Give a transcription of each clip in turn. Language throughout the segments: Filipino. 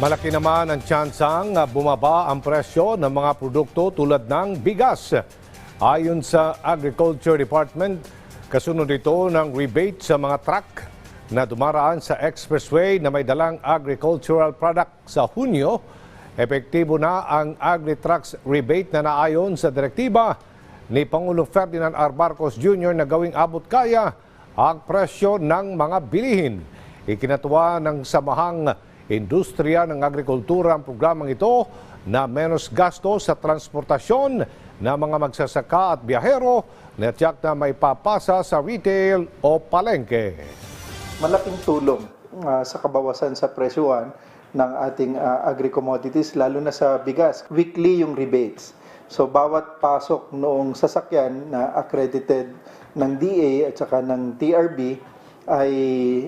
Malaki naman ang tsansang ah, bumaba ang presyo ng mga produkto tulad ng bigas. Ayon sa Agriculture Department, kasunod ito ng rebate sa mga truck na dumaraan sa expressway na may dalang agricultural product sa Hunyo. Epektibo na ang Agri-Trucks rebate na naayon sa direktiba ni Pangulong Ferdinand R. Marcos Jr. na gawing abot kaya ang presyo ng mga bilihin. Ikinatuwa ng samahang industriya ng agrikultura ang programang ito na menos gasto sa transportasyon ng mga magsasaka at biyahero na tiyak na may papasa sa retail o palengke. malaking tulong ah, sa kabawasan sa presyuhan ng ating ah, agri-commodities, lalo na sa bigas. Weekly yung rebates. So bawat pasok noong sasakyan na accredited ng DA at saka ng TRB ay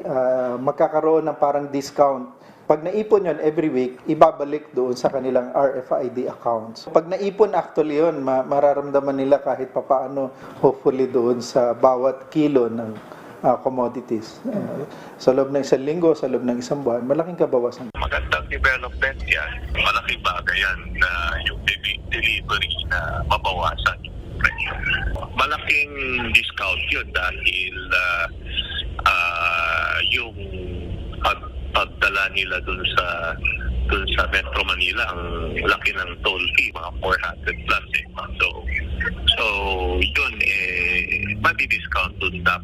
ah, magkakaroon ng parang discount. Pag naipon yon every week, ibabalik doon sa kanilang RFID accounts. Pag naipon actually yon, ma- mararamdaman nila kahit papaano hopefully doon sa bawat kilo ng ah, commodities. Uh, sa loob ng isang linggo, sa loob ng isang buwan, malaking kabawasan. magandang development yan. Malaking bagay yan na yung de- delivery na mabawasan yung presyo. Malaking discount yun dahil ah, ah, yung pag, pagdala nila dun sa dun sa Metro Manila ang laki ng toll fee, mga 400 plus eh. So, so yun eh, madi-discount dun dapat.